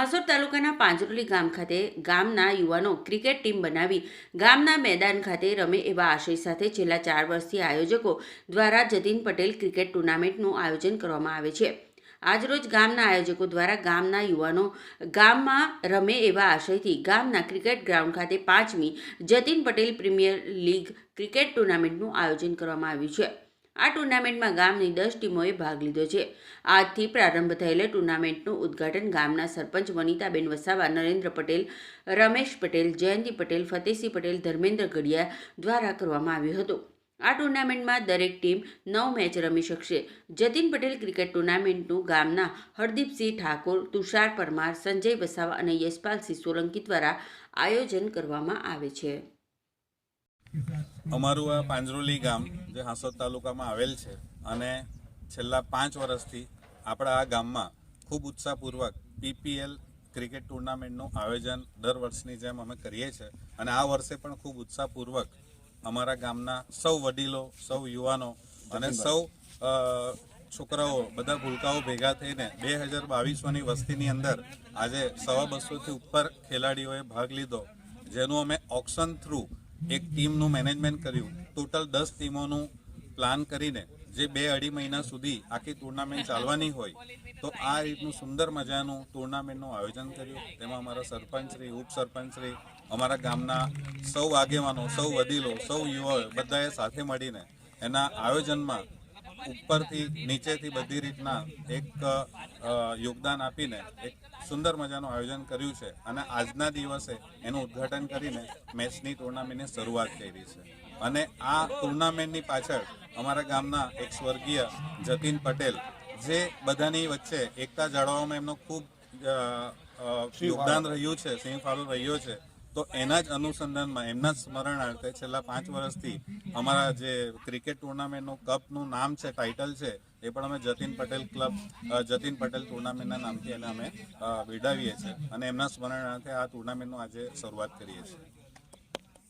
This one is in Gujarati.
હાસોડ તાલુકાના પાંજરોલી ગામ ખાતે ગામના યુવાનો ક્રિકેટ ટીમ બનાવી ગામના મેદાન ખાતે રમે એવા આશય સાથે છેલ્લા ચાર વર્ષથી આયોજકો દ્વારા જતીન પટેલ ક્રિકેટ ટુર્નામેન્ટનું આયોજન કરવામાં આવે છે. આજરોજ ગામના આયોજકો દ્વારા ગામના યુવાનો ગામમાં રમે એવા આશયથી ગામના ક્રિકેટ ગ્રાઉન્ડ ખાતે પાંચમી Jatin Patel premier league cricket ટુર્નામેન્ટનું આયોજન કરવામાં આવ્યું છે. આ ટુર્નામેન્ટમાં ગામની દસ ટીમોએ ભાગ લીધો છે. આજથી પ્રારંભ થયેલ ટુર્નામેન્ટનું ઉદ્ઘાટન ગામના સરપંચ વનિતાબેન વસાવા, નરેન્દ્ર પટેલ, રમેશ પટેલ, જયંતિ પટેલ, ફતેહસિંહ પટેલ, ધર્મેન્દ્ર ગઢિયા દ્વારા કરવામાં આવ્યું હતું. આ ટુર્નામેન્ટમાં દરેક ટીમ નવ મેચ રમી શકશે. જતીન પટેલ ક્રિકેટ ટુર્નામેન્ટનું ગામના હરદીપસિંહ ઠાકોર, તુષાર પરમાર, સંજય વસાવા અને યશપાલસિંહ સોલંકી દ્વારા આયોજન કરવામાં આવે છે. અમારું આ પાંજરોલી ગામ જે હાંસોદ તાલુકામાં આવેલ છે અને છેલ્લા પાંચ વર્ષથી આપણા આ ગામમાં ખૂબ ઉત્સાહપૂર્વક પીપીએલ ક્રિકેટ ટુર્નામેન્ટનું આયોજન દર વર્ષની જેમ અમે કરીએ છીએ અને આ વર્ષે પણ ખૂબ ઉત્સાહપૂર્વક અમારા ગામના સૌ વડીલો સૌ યુવાનો અને સૌ છોકરાઓ બધા ભૂલકાઓ ભેગા થઈને બે હજાર બાવીસોની વસ્તીની અંદર આજે સવા બસોથી ઉપર ખેલાડીઓએ ભાગ લીધો જેનું અમે ઓક્શન થ્રુ એક ટીમનું મેનેજમેન્ટ કર્યું. ટોટલ દસ ટીમોનું પ્લાન કરીને જે બે અઢી મહિના સુધી આખી ટુર્નામેન્ટ ચાલવાની હોય, તો આ રીતનું સુંદર મજાનું ટુર્નામેન્ટનું આયોજન કર્યું. તેમાં અમારા સરપંચશ્રી ઉપસરપંચશ્રી અમારા ગામના સૌ આગેવાનો, સૌ વડીલો, સૌ યુવાઓ બધાએ સાથે મળીને એના આયોજનમાં ઉપરથી નીચેથી બધી રીતના એક યોગદાન આપીને એક સુંદર મજાનું આયોજન કર્યું છે અને આજના દિવસે એનું ઉદ્ઘાટન કરીને મેચની ટુર્નામેન્ટની શરૂઆત કરી છે. અને આ ટુર્નામેન્ટની પાછળ અમારા ગામના એક સ્વર્ગીય જતીન પટેલ જે બધાની વચ્ચે એકતા જાળવવામાં એમનો ખૂબ યોગદાન રહ્યું છે સિંહ ફાળો રહ્યો છે. તો એના જ અનુસંધાનમાં એમના સ્મરણાર્થે છેલ્લા પાંચ વર્ષથી અમારા જે ક્રિકેટ ટુર્નામેન્ટનું કપનું નામ છે ટાઇટલ છે એ પણ અમે જતીન પટેલ ક્લબ જતીન પટેલ ટુર્નામેન્ટના નામથી એને અમે અ, છીએ. અને એમના સ્મરણાર્થે આ ટુર્નામેન્ટનું આજે શરૂઆત કરીએ છીએ.